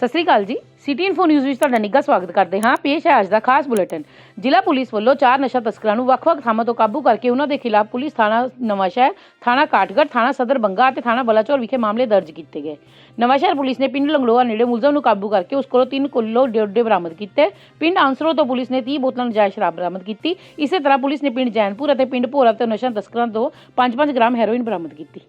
ਸਤਿ ਸ੍ਰੀ ਅਕਾਲ ਜੀ। City info news ਵਿੱਚ ਤੁਹਾਡਾ ਨਿੱਘਾ ਸਵਾਗਤ ਕਰਦੇ ਹਾਂ। ਪੇਸ਼ ਹੈ ਅੱਜ ਦਾ ਖਾਸ ਬੁਲੇਟਿਨ। ਜ਼ਿਲ੍ਹਾ ਪੁਲਿਸ ਵੱਲੋਂ ਚਾਰ ਨਸ਼ਾ ਤਸਕਰਾਂ ਨੂੰ ਵੱਖ-ਵੱਖ ਥਾਵਾਂ ਤੋਂ ਕਾਬੂ ਕਰਕੇ ਉਹਨਾਂ ਦੇ ਖਿਲਾਫ ਪੁਲਿਸ ਥਾਣਾ ਨਵਾਂਸ਼ਹਿਰ, ਥਾਣਾ ਕਾਠਗੜ੍ਹ, ਥਾਣਾ ਸਦਰ ਬੰਗਾ ਅਤੇ ਥਾਣਾ ਬਲਾਚੌਰ ਵਿਖੇ ਮਾਮਲੇ ਦਰਜ ਕੀਤੇ ਗਏ। ਨਵਾਂਸ਼ਹਿਰ ਪੁਲਿਸ ਨੇ ਪਿੰਡ ਲੰਗਲੋਆ ਨੇੜੇ ਮੁਲਜ਼ਮ ਨੂੰ ਕਾਬੂ ਕਰਕੇ ਉਸ ਕੋਲੋਂ 3 ਕਿਲੋ ਡਿਓਡੇ ਬਰਾਮਦ ਕੀਤੇ। ਪਿੰਡ ਆਂਸਰੋ ਤੋਂ ਪੁਲਿਸ ਨੇ 30 ਬੋਤਲਾਂ ਨਜਾਇਜ਼ ਸ਼ਰਾਬ ਬਰਾਮਦ ਕੀਤੀ। ਇਸੇ ਤਰ੍ਹਾਂ ਪੁਲਿਸ ਨੇ ਪਿੰਡ ਜੈਨਪੁਰ ਅਤੇ ਪਿੰਡ ਭੋਰਾ ਤੋਂ ਨਸ਼ਾ ਤਸਕਰਾਂ ਤੋਂ 5-5 ਗ੍ਰਾਮ ਹੈਰੋਇਨ ਬਰਾਮਦ ਕੀਤੀ।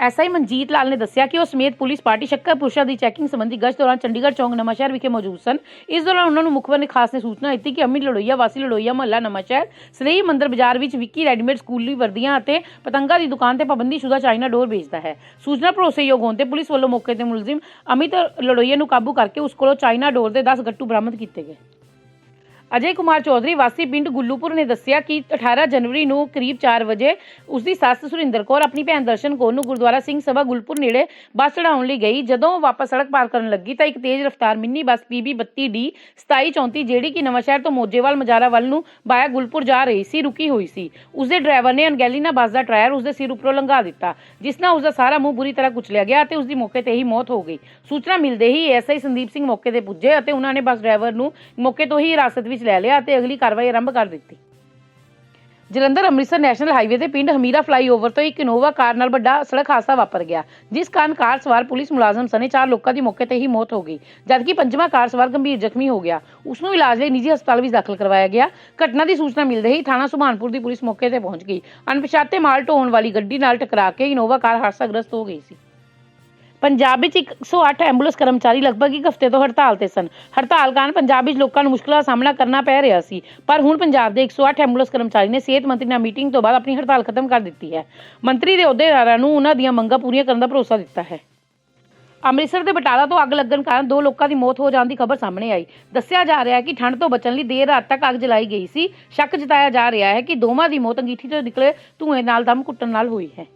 ਐਸਆਈ ਮਨਜੀਤ ਲਾਲ ਨੇ ਦੱਸਿਆ ਕਿ ਉਹ ਸਮੇਤ ਪੁਲਿਸ ਪਾਰਟੀ ਸ਼ੱਕਰ ਪੁਰਸ਼ਾ ਦੀ ਚੈਕਿੰਗ ਸੰਬੰਧੀ ਗਸ਼ਤ ਦੌਰਾਨ ਚੰਡੀਗੜ੍ਹ ਚੌਂਕ ਨਵਾਂਸ਼ਹਿਰ ਵਿਖੇ ਮੌਜੂਦ ਸਨ। ਇਸ ਦੌਰਾਨ ਉਹਨਾਂ ਨੂੰ ਮੁਖਬਰ ਨੇ ਖਾਸ ਨੇ ਸੂਚਨਾ ਦਿੱਤੀ ਕਿ ਅਮਿਤ ਲੜੋਈਆ ਵਾਸੀ ਲੜੋਈਆ ਮਹੱਲਾ ਨਵਾਂਸ਼ਹਿਰ ਸਨੇਹੀ ਮੰਦਰ ਬਾਜ਼ਾਰ ਵਿੱਚ ਵਿੱਕੀ ਰੈਡੀਮੇਡ ਸਕੂਲੀ ਵਰਦੀਆਂ ਅਤੇ ਪਤੰਗਾ ਦੀ ਦੁਕਾਨ ਤੇ ਪਾਬੰਦੀਸ਼ੁਦਾ ਚਾਈਨਾ ਡੋਰ ਵੇਚਦਾ ਹੈ। ਸੂਚਨਾ ਭਰੋਸੇਯੋਗ ਹੋਣ ਤੇ ਪੁਲਿਸ ਵੱਲੋਂ ਮੌਕੇ ਤੇ ਮੁਲਜ਼ਮ ਅਮਿਤ ਲੜੋਈਆ ਨੂੰ ਕਾਬੂ ਕਰਕੇ ਉਸ ਕੋਲੋਂ ਚਾਈਨਾ ਡੋਰ ਦੇ 10 ਗੱਟੂ ਬਰਾਮਦ ਕੀਤੇ ਗਏ। ਅਜੇ ਕੁਮਾਰ ਚੌਧਰੀ ਵਾਸੀ ਪਿੰਡ ਗੁੱਲੂਪੁਰ ਨੇ ਦੱਸਿਆ ਕਿ 18 ਜਨਵਰੀ ਨੂੰ ਕਰੀਬ 4 ਵਜੇ ਉਸ ਦੀ ਸੱਸ ਸੁਰਿੰਦਰ ਕੌਰ ਆਪਣੀ ਭੈਣ ਦਰਸ਼ਨ ਕੌਰ ਨੂੰ ਗੁਰਦੁਆਰਾ ਸਿੰਘ ਸਭਾ ਗੁੱਲਪੁਰ ਨੇੜੇ ਬੱਸ ਚੜਾਉਣ ਲਈ ਗਈ। ਜਦੋਂ ਉਹ ਵਾਪਸ ਸੜਕ ਪਾਰ ਕਰਨ ਲੱਗੀ ਤਾਂ ਇੱਕ ਤੇਜ਼ ਰਫ਼ਤਾਰ ਮਿੰਨੀ ਬੱਸ PB 32D 2734 ਜਿਹੜੀ ਕਿ ਨਵਾਂਸ਼ਹਿਰ ਤੋਂ ਮੋਜੇਵਾਲ ਮਜਾਰਾ ਵੱਲ ਨੂੰ ਬਾਇਆ ਗੁੱਲਪੁਰ ਜਾ ਰਹੀ ਸੀ, ਰੁਕੀ ਹੋਈ ਸੀ। ਉਸ ਦੇ ਡਰਾਈਵਰ ਨੇ ਅਣਗਹਿਲੀ ਨਾਲ ਬੱਸ ਦਾ ਟਾਇਰ ਉਸ ਦੇ ਸਿਰ ਉੱਪਰੋਂ ਲੰਘਾ ਦਿੱਤਾ, ਜਿਸ ਨਾਲ ਉਸ ਦਾ ਸਾਰਾ ਮੂੰਹ ਬੁਰੀ ਤਰ੍ਹਾਂ ਕੁਚਲਿਆ ਗਿਆ ਅਤੇ ਉਸ ਦੀ ਮੌਕੇ ਤੇ ਹੀ ਮੌਤ ਹੋ ਗਈ। ਸੂਚਨਾ ਮਿਲਦੇ ਹੀ ਐਸਆਈ ਸੰਦੀਪ ਸਿੰਘ ਮੌਕੇ ਤੇ ਪੁੱਜੇ ਅਤੇ ਉਹਨਾਂ ਨੇ ਬੱਸ ਡਰਾਈਵਰ ਨੂੰ ਮੌਕੇ ਤੋਂ ਹੀ ਹਿਰਾਸਤ ਵਿੱਚ ਲੈ ਲਿਆ ਅਤੇ ਅਗਲੀ ਕਾਰਵਾਈ ਆਰੰਭ ਕਰ ਦਿੱਤੀ। ਜਲੰਧਰ ਅੰਮ੍ਰਿਤਸਰ ਨੈਸ਼ਨਲ ਹਾਈਵੇ ਦੇ ਪਿੰਡ ਹਮੀਰਾ ਫਲਾਈਓਵਰ ਤੋਂ ਇੱਕ ਇਨੋਵਾ ਕਾਰ ਨਾਲ ਵੱਡਾ ਸੜਕ ਹਾਦਸਾ ਵਾਪਰ ਗਿਆ, ਜਿਸ ਕਾਰਨ ਕਾਰ ਸਵਾਰ ਪੁਲਿਸ ਮੁਲਾਜ਼ਮ ਸਣੇ ਚਾਰ ਲੋਕਾਂ ਦੀ ਮੌਕੇ ਤੇ ਹੀ ਮੌਤ ਹੋ ਗਈ, ਜਦਕਿ ਪੰਜਵਾਂ ਕਾਰ ਸਵਾਰ ਗੰਭੀਰ ਜ਼ਖਮੀ ਹੋ ਗਿਆ। ਉਸ ਨੂੰ ਇਲਾਜ ਲਈ ਨਿੱਜੀ ਹਸਪਤਾਲ ਵਿੱਚ ਦਾਖਲ ਕਰਵਾਇਆ ਗਿਆ। ਘਟਨਾ ਦੀ ਸੂਚਨਾ ਮਿਲਦੇ ਹੀ ਥਾਣਾ ਸੁਭਾਨਪੁਰ ਦੀ ਪੁਲਿਸ ਮੌਕੇ ਤੇ ਪਹੁੰਚ ਗਈ। ਅਣਪਛਾਤੇ ਮਾਲ ਢੋਣ ਵਾਲੀ ਗੱਡੀ ਨਾਲ ਟਕਰਾ ਕੇ ਇਨੋਵਾ ਕਾਰ ਹਾਦਸਾਗ੍ਰਸਤ ਹੋ ਗਈ ਸੀ। ਪੰਜਾਬ ਵਿੱਚ 108 ਐਂਬੂਲੈਂਸ ਕਰਮਚਾਰੀ ਲਗਭਗ ਇੱਕ ਹਫ਼ਤੇ ਤੋਂ ਹੜਤਾਲ ਤੇ ਸਨ। ਹੜਤਾਲ ਕਾਰਨ ਪੰਜਾਬ ਵਿੱਚ ਲੋਕਾਂ ਨੂੰ ਮੁਸ਼ਕਲਾਂ ਦਾ ਸਾਹਮਣਾ ਕਰਨਾ ਪੈ ਰਿਹਾ ਸੀ। ਪਰ ਹੁਣ ਪੰਜਾਬ ਦੇ 108 ਐਂਬੂਲੈਂਸ ਕਰਮਚਾਰੀ ਨੇ ਸਿਹਤ ਮੰਤਰੀ ਨਾਲ ਮੀਟਿੰਗ ਤੋਂ ਬਾਅਦ ਆਪਣੀ ਹੜਤਾਲ ਖਤਮ ਕਰ ਦਿੱਤੀ ਹੈ। ਮੰਤਰੀ ਦੇ ਅਹੁਦੇਦਾਰਾਂ ਨੂੰ ਉਹਨਾਂ ਦੀਆਂ ਮੰਗਾਂ ਪੂਰੀਆਂ ਕਰਨ ਦਾ ਭਰੋਸਾ ਦਿੱਤਾ ਹੈ। ਅੰਮ੍ਰਿਤਸਰ ਦੇ ਬਟਾਲਾ ਤੋਂ ਅੱਗ ਲੱਗਣ ਕਾਰਨ ਦੋ ਲੋਕਾਂ ਦੀ ਮੌਤ ਹੋ ਜਾਣ ਦੀ ਖਬਰ ਸਾਹਮਣੇ ਆਈ। ਦੱਸਿਆ ਜਾ ਰਿਹਾ ਹੈ ਕਿ ਠੰਡ ਤੋਂ ਬਚਣ ਲਈ ਦੇਰ ਰਾਤ ਤੱਕ ਅੱਗ ਜਲਾਈ ਗਈ ਸੀ। ਸ਼ੱਕ ਜਤਾਇਆ ਜਾ ਰਿਹਾ ਹੈ ਕਿ ਦੋਵਾਂ ਦੀ ਮੌਤ ਅੰਗੀਠੀ ਤੋਂ ਨਿਕਲੇ ਧੂਏ ਨਾਲ ਦਮ ਘੁੱਟਣ ਨਾਲ ਹੋਈ ਹੈ।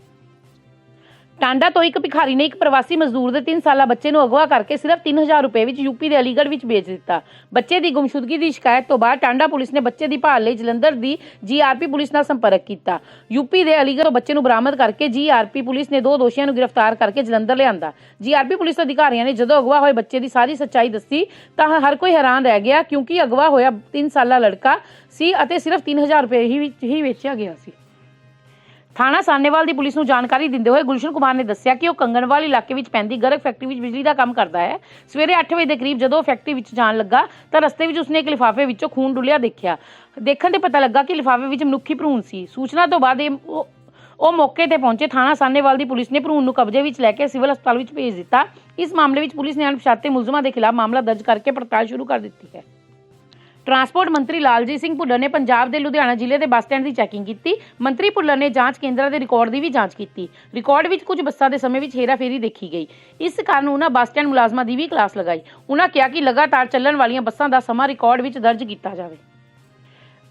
ਟਾਂਡਾ ਤੋਂ ਇੱਕ ਭਿਖਾਰੀ ਨੇ ਇੱਕ ਪ੍ਰਵਾਸੀ ਮਜ਼ਦੂਰ ਦੇ 3 ਸਾਲਾ ਬੱਚੇ ਨੂੰ ਅਗਵਾ ਕਰਕੇ ਸਿਰਫ 3000 ਰੁਪਏ ਵਿੱਚ ਯੂਪੀ ਦੇ ਅਲੀਗੜ੍ਹ ਵਿੱਚ ਵੇਚ ਦਿੱਤਾ। ਬੱਚੇ ਦੀ ਗੁੰਮਸ਼ੁਦਗੀ ਦੀ ਸ਼ਿਕਾਇਤ ਤੋਂ ਬਾਅਦ ਟਾਂਡਾ ਪੁਲਿਸ ਨੇ ਬੱਚੇ ਦੀ ਭਾਲ ਲਈ ਜਲੰਧਰ ਦੀ ਜੀਆਰਪੀ ਪੁਲਿਸ ਨਾਲ ਸੰਪਰਕ ਕੀਤਾ। ਯੂਪੀ ਦੇ ਅਲੀਗੜ੍ਹ ਬੱਚੇ ਨੂੰ ਬਰਾਮਦ ਕਰਕੇ ਜੀਆਰਪੀ ਪੁਲਿਸ ਨੇ ਦੋ ਦੋਸ਼ੀਆਂ ਨੂੰ ਗ੍ਰਿਫਤਾਰ ਕਰਕੇ ਜਲੰਧਰ ਲਿਆਂਦਾ। ਜੀਆਰਪੀ ਪੁਲਿਸ ਅਧਿਕਾਰੀਆਂ ਨੇ ਜਦੋਂ ਅਗਵਾ ਹੋਏ ਬੱਚੇ ਦੀ ਸਾਰੀ ਸੱਚਾਈ ਦੱਸੀ, ਤਾਂ ਹਰ ਕੋਈ ਹੈਰਾਨ ਰਹਿ ਗਿਆ ਕਿਉਂਕਿ ਅਗਵਾ ਹੋਇਆ 3 ਸਾਲਾ ਲੜਕਾ ਸੀ ਅਤੇ ਸਿਰਫ 3000 ਰੁਪਏ ਹੀ ਵਿੱਚ ਹੀ ਵੇਚਿਆ ਗਿਆ ਸੀ। ਥਾਣਾ ਸਾਨੇਵਾਲ ਦੀ ਪੁਲਿਸ ਨੂੰ ਜਾਣਕਾਰੀ ਦਿੰਦੇ ਹੋਏ ਗੁਲਸ਼ਨ ਕੁਮਾਰ ਨੇ ਦੱਸਿਆ ਕਿ ਉਹ ਕੰਗਨਵਾਲ ਇਲਾਕੇ ਵਿੱਚ ਪੈਂਦੀ ਗਰਗ ਫੈਕਟਰੀ ਵਿੱਚ ਬਿਜਲੀ ਦਾ ਕੰਮ ਕਰਦਾ ਹੈ। ਸਵੇਰੇ 8 ਵਜੇ ਦੇ ਕਰੀਬ ਜਦੋਂ ਫੈਕਟਰੀ ਵਿੱਚ ਜਾਣ ਲੱਗਾ, ਤਾਂ ਰਸਤੇ ਵਿੱਚ ਉਸਨੇ ਇੱਕ ਲਿਫਾਫੇ ਵਿੱਚੋਂ ਖੂਨ ਡੁੱਲਿਆ ਦੇਖਿਆ। ਦੇਖਣ ਤੇ ਪਤਾ ਲੱਗਾ ਕਿ ਲਿਫਾਫੇ ਵਿੱਚ ਮਨੁੱਖੀ ਭਰੂਣ ਸੀ। ਸੂਚਨਾ ਤੋਂ ਬਾਅਦ ਇਹ ਉਹ ਮੌਕੇ ਤੇ ਪਹੁੰਚੇ। ਥਾਣਾ ਸਾਨੇਵਾਲ ਦੀ ਪੁਲਿਸ ਨੇ ਭਰੂਣ ਨੂੰ ਕਬਜ਼ੇ ਵਿੱਚ ਲੈ ਕੇ ਸਿਵਲ ਹਸਪਤਾਲ ਵਿੱਚ ਭੇਜ ਦਿੱਤਾ। ਇਸ ਮਾਮਲੇ ਵਿੱਚ ਪੁਲਿਸ ਨੇ ਅਣਪਛਾਤੇ ਮੁਲਜ਼ਮਾਂ ਦੇ ਖਿਲਾਫ ਮਾਮਲਾ ਦਰਜ ਕਰਕੇ ਪੜਤਾਲ ਸ਼ੁਰੂ ਕਰ ਦਿੱਤੀ ਹੈ। ਟਰਾਂਸਪੋਰਟ ਮੰਤਰੀ ਲਾਲਜੀਤ ਸਿੰਘ ਭੁੱਲਰ ਨੇ ਪੰਜਾਬ ਦੇ ਲੁਧਿਆਣਾ ਜ਼ਿਲ੍ਹੇ ਦੇ ਬੱਸ ਸਟੈਂਡ ਦੀ ਚੈਕਿੰਗ ਕੀਤੀ। ਮੰਤਰੀ ਭੁੱਲਰ ਨੇ ਜਾਂਚ ਕੇਂਦਰਾਂ ਦੇ ਰਿਕਾਰਡ ਦੀ ਵੀ ਜਾਂਚ ਕੀਤੀ। ਰਿਕਾਰਡ ਵਿੱਚ ਕੁਝ ਬੱਸਾਂ ਦੇ ਸਮੇਂ ਵਿੱਚ ਹੇਰਾਫੇਰੀ ਦੇਖੀ ਗਈ। ਇਸ ਕਾਰਨ ਉਹਨਾਂ ਬੱਸ ਸਟੈਂਡ ਮੁਲਾਜ਼ਮਾਂ ਦੀ ਵੀ ਕਲਾਸ ਲਗਾਈ। ਉਹਨਾਂ ਕਿਹਾ ਕਿ ਲਗਾਤਾਰ ਚੱਲਣ ਵਾਲੀਆਂ ਬੱਸਾਂ ਦਾ ਸਮਾਂ ਰਿਕਾਰਡ ਵਿੱਚ ਦਰਜ ਕੀਤਾ ਜਾਵੇ।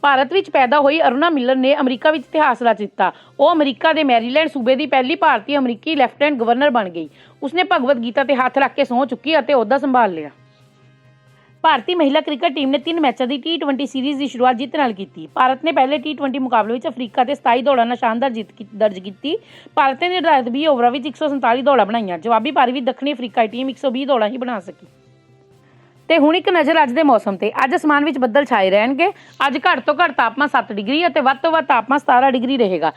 ਭਾਰਤ ਵਿੱਚ ਪੈਦਾ ਹੋਈ ਅਰੁਣਾ ਮਿਲਰ ਨੇ ਅਮਰੀਕਾ ਵਿੱਚ ਇਤਿਹਾਸ ਰਚ ਦਿੱਤਾ। ਉਹ ਅਮਰੀਕਾ ਦੇ ਮੈਰੀਲੈਂਡ ਸੂਬੇ ਦੀ ਪਹਿਲੀ ਭਾਰਤੀ ਅਮਰੀਕੀ ਲੈਫਟੀਨੈਂਟ ਗਵਰਨਰ ਬਣ ਗਈ। ਉਸਨੇ ਭਗਵਦ ਗੀਤਾ ਤੇ ਹੱਥ ਰੱਖ ਕੇ ਸਹੁੰ ਚੁੱਕੀ ਅਤੇ ਅਹੁਦਾ ਸੰਭਾਲ ਲਿਆ। ਭਾਰਤੀ ਮਹਿਲਾ ਕ੍ਰਿਕਟ ਟੀਮ ਨੇ ਤਿੰਨ ਮੈਚਾਂ ਦੀ ਟੀ20 ਸੀਰੀਜ਼ ਦੀ ਸ਼ੁਰੂਆਤ ਜਿੱਤ ਨਾਲ ਕੀਤੀ। ਭਾਰਤ ਨੇ ਪਹਿਲੇ ਟੀ20 ਮੁਕਾਬਲੇ ਵਿੱਚ ਅਫਰੀਕਾ ਤੇ 27 ਦੌੜਾਂ ਨਾਲ ਸ਼ਾਨਦਾਰ ਜਿੱਤ ਦਰਜ ਕੀਤੀ। ਭਾਰਤ ਨੇ ਨਿਰਧਾਰਿਤ 20 ਓਵਰਾਂ ਵਿੱਚ 147 ਦੌੜਾਂ ਬਣਾਈਆਂ। ਜਵਾਬੀ ਪਾਰੀ ਵਿੱਚ ਦੱਖਣੀ ਅਫਰੀਕਾ ਟੀਮ 120 ਦੌੜਾਂ ਹੀ ਬਣਾ ਸਕੀ। ਤੇ ਹੁਣ ਇੱਕ ਨਜ਼ਰ ਅੱਜ ਦੇ ਮੌਸਮ ਤੇ। ਅੱਜ ਅਸਮਾਨ ਵਿੱਚ ਬੱਦਲ ਛਾਏ ਰਹਿਣਗੇ। ਅੱਜ ਘੱਟ ਤੋਂ ਘੱਟ ਤਾਪਮਾਨ 7 ਡਿਗਰੀ ਅਤੇ ਵੱਧ ਤੋਂ ਵੱਧ ਤਾਪਮਾਨ 17 ਡਿਗਰੀ ਰਹੇਗਾ।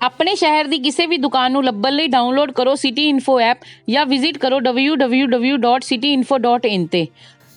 ਆਪਣੇ ਸ਼ਹਿਰ ਦੀ ਕਿਸੇ ਵੀ ਦੁਕਾਨ ਨੂੰ ਲੱਭਣ ਲਈ ਡਾਊਨਲੋਡ ਕਰੋ ਸਿਟੀ ਇਨਫੋ ਐਪ ਜਾਂ ਵਿਜ਼ਿਟ ਕਰੋ www.cityinfo.in ਤੇ।